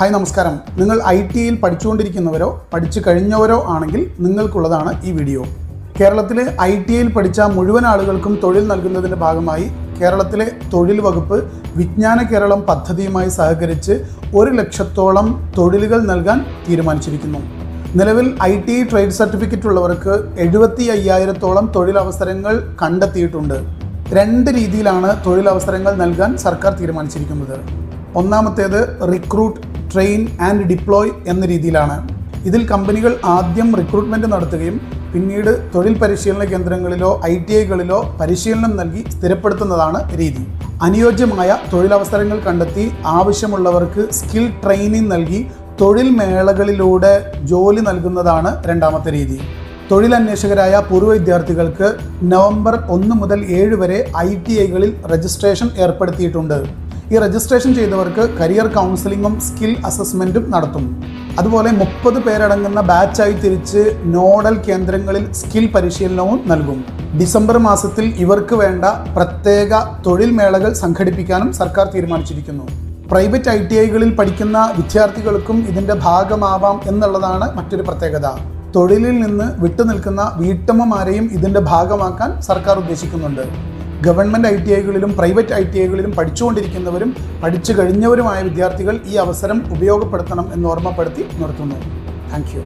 Hi നമസ്കാരം. നിങ്ങൾ I ടിയിൽ പഠിച്ചുകൊണ്ടിരിക്കുന്നവരോ പഠിച്ചു കഴിഞ്ഞവരോ ആണെങ്കിൽ നിങ്ങൾക്കുള്ളതാണ് ഈ വീഡിയോ. കേരളത്തിലെ ഐ ടിയിൽ പഠിച്ച മുഴുവൻ ആളുകൾക്കും തൊഴിൽ നൽകുന്നതിന്റെ ഭാഗമായി കേരളത്തിലെ തൊഴിൽ വകുപ്പ് വിജ്ഞാന കേരളം പദ്ധതിയുമായി സഹകരിച്ച് ഒരു ലക്ഷത്തോളം തൊഴിലുകൾ നൽകാൻ തീരുമാനിച്ചിരിക്കുന്നു. നിലവിൽ ഐ ടി ട്രേഡ് സർട്ടിഫിക്കറ്റ് ഉള്ളവർക്ക് എഴുപത്തി അയ്യായിരത്തോളം തൊഴിലവസരങ്ങൾ കണ്ടെത്തിയിട്ടുണ്ട്. രണ്ട് രീതിയിലാണ് തൊഴിലവസരങ്ങൾ നൽകാൻ സർക്കാർ തീരുമാനിച്ചിരിക്കുന്നത്. ഒന്നാമത്തേത് റിക്രൂട്ട് ട്രെയിൻ ആൻഡ് ഡിപ്ലോയ് എന്ന രീതിയിലാണ്. ഇതിൽ കമ്പനികൾ ആദ്യം റിക്രൂട്ട്മെന്റ് നടത്തുകയും പിന്നീട് തൊഴിൽ പരിശീലന കേന്ദ്രങ്ങളിലോ ഐ ടി ഐകളിലോ പരിശീലനം നൽകി സ്ഥിരപ്പെടുത്തുന്നതാണ് രീതി. അനുയോജ്യമായ തൊഴിലവസരങ്ങൾ കണ്ടെത്തി ആവശ്യമുള്ളവർക്ക് സ്കിൽ ട്രെയിനിങ് നൽകി തൊഴിൽ മേളകളിലൂടെ ജോലി നൽകുന്നതാണ് രണ്ടാമത്തെ രീതി. തൊഴിലന്വേഷകരായ പൂർവ വിദ്യാർത്ഥികൾക്ക് നവംബർ ഒന്ന് മുതൽ ഏഴ് വരെ ഐ ടി ഐകളിൽ രജിസ്ട്രേഷൻ ഏർപ്പെടുത്തിയിട്ടുണ്ട്. ഈ രജിസ്ട്രേഷൻ ചെയ്തവർക്ക് കരിയർ കൗൺസിലിങ്ങും സ്കിൽ അസസ്മെന്റും നടത്തും. അതുപോലെ മുപ്പത് പേരടങ്ങുന്ന ബാച്ചായി തിരിച്ച് നോഡൽ കേന്ദ്രങ്ങളിൽ സ്കിൽ പരിശീലനവും നൽകും. ഡിസംബർ മാസത്തിൽ ഇവർക്ക് വേണ്ട പ്രത്യേക തൊഴിൽ മേളകൾ സംഘടിപ്പിക്കാനും സർക്കാർ തീരുമാനിച്ചിരിക്കുന്നു. പ്രൈവറ്റ് ഐ ടി ഐകളിൽ പഠിക്കുന്ന വിദ്യാർത്ഥികൾക്കും ഇതിന്റെ ഭാഗമാവാം എന്നുള്ളതാണ് മറ്റൊരു പ്രത്യേകത. തൊഴിലിൽ നിന്ന് വിട്ടുനിൽക്കുന്ന വീട്ടമ്മമാരെയും ഇതിന്റെ ഭാഗമാക്കാൻ സർക്കാർ ഉദ്ദേശിക്കുന്നുണ്ട്. ഗവൺമെന്റ് ഐ ടി ഐകളിലും പ്രൈവറ്റ് ഐ ടി ഐകളിലും പഠിച്ചുകൊണ്ടിരിക്കുന്നവരും പഠിച്ചു കഴിഞ്ഞവരുമായ വിദ്യാർത്ഥികൾ ഈ അവസരം ഉപയോഗപ്പെടുത്തണം എന്ന് ഓർമ്മപ്പെടുത്തി നിർത്തുന്നു. താങ്ക്